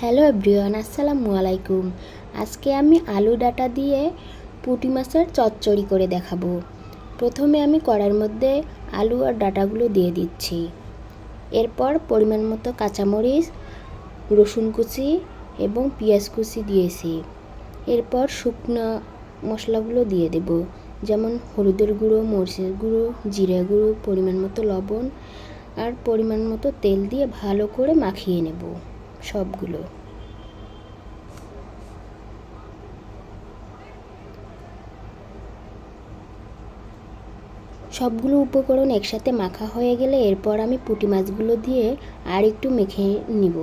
Hello everyone, আসসালামু আলাইকুম। আজকে আমি আলু ডাটা দিয়ে পুঁটি মাছের চচ্চড়ি করে দেখাবো। প্রথমে আমি কড়ার মধ্যে আলু আর ডাটাগুলো দিয়ে দিচ্ছি। এরপর পরিমাণ মতো কাঁচামরিচ, রসুন কুচি এবং পেঁয়াজ কুচি দিয়েছি। এরপর শুকনো মশলাগুলো দিয়ে দেব, যেমন হলুদের গুঁড়ো, মরিচের গুঁড়ো, জিরে গুঁড়ো, পরিমাণ মতো লবণ আর পরিমাণ মতো তেল দিয়ে ভালো করে মাখিয়ে নেব। সবগুলো। সবগুলো উপকরণ একসাথে মাখা হয়ে গেলে এরপর আমি পুঁটি মাছগুলো দিয়ে আর একটু মেখে নিব।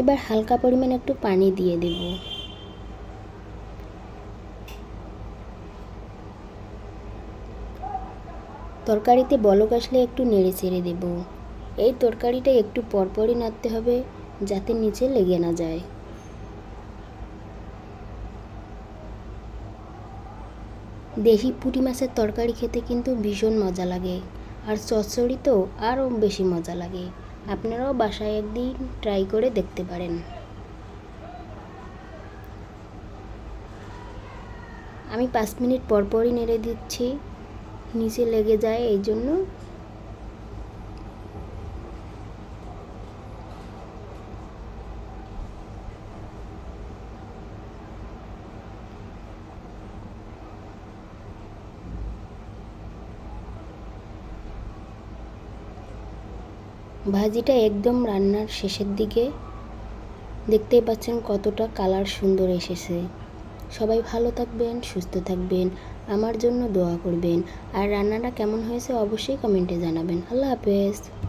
এবার হালকা পরিমাণ একটু পানি দিয়ে দেব। তরকারিতে বলক আসলে একটু নেড়ে চেড়ে দেব। এই তরকারিটা একটু পরপরই নাড়তে হবে যাতে নিচে লেগে না যায়। দেশি পুঁটি মাছের তরকারি খেতে কিন্তু ভীষণ মজা লাগে। আর চচ্চড়ি তো আরও বেশি মজা লাগে। আপনারাও বাসায় একদিন ট্রাই করে দেখতে পারেন। আমি পাঁচ মিনিট পরপরই নেড়ে দিচ্ছি। নিচে লেগে যায়, এই জন্য। ভাজিটা একদম রান্নার শেষের দিকে। দেখতেই পাচ্ছেন কতটা কালার সুন্দর এসেছে। সবাই ভালো থাকবেন, সুস্থ থাকবেন, আমার জন্য দোয়া করবেন। আর রান্নাটা কেমন হয়েছে অবশ্যই কমেন্টে জানাবেন। আল্লাহ হাফেজ।